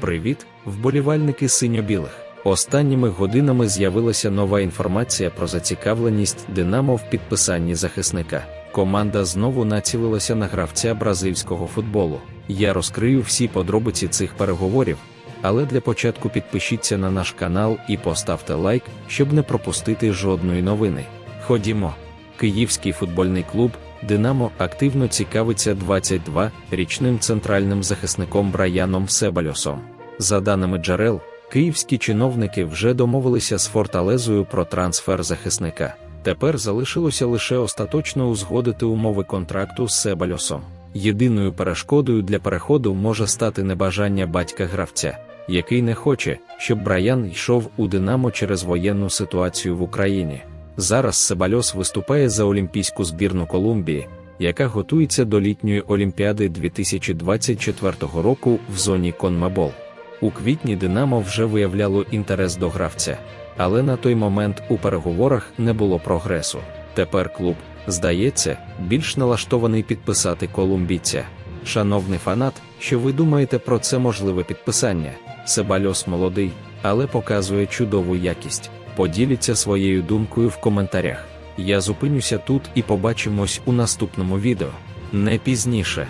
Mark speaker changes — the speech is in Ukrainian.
Speaker 1: Привіт, вболівальники синьо-білих. Останніми годинами з'явилася нова інформація про зацікавленість Динамо в підписанні захисника. Команда знову націлилася на гравця бразильського футболу. Я розкрию всі подробиці цих переговорів, але для початку підпишіться на наш канал і поставте лайк, щоб не пропустити жодної новини. Ходімо. Київський футбольний клуб Динамо активно цікавиться 22-річним центральним захисником Браяном Себальосом. За даними джерел, київські чиновники вже домовилися з Форталезою про трансфер захисника. Тепер залишилося лише остаточно узгодити умови контракту з Себальосом. Єдиною перешкодою для переходу може стати небажання батька гравця, який не хоче, щоб Браян йшов у Динамо через воєнну ситуацію в Україні. Зараз Себальос виступає за олімпійську збірну Колумбії, яка готується до літньої Олімпіади 2024 року в зоні Конмебол. У квітні Динамо вже виявляло інтерес до гравця, але на той момент у переговорах не було прогресу. Тепер клуб, здається, більш налаштований підписати колумбійця. Шановний фанат, що ви думаєте про це можливе підписання? Себальос молодий, але показує чудову якість. Поділіться своєю думкою в коментарях. Я зупинюся тут і побачимось у наступному відео. Не пізніше.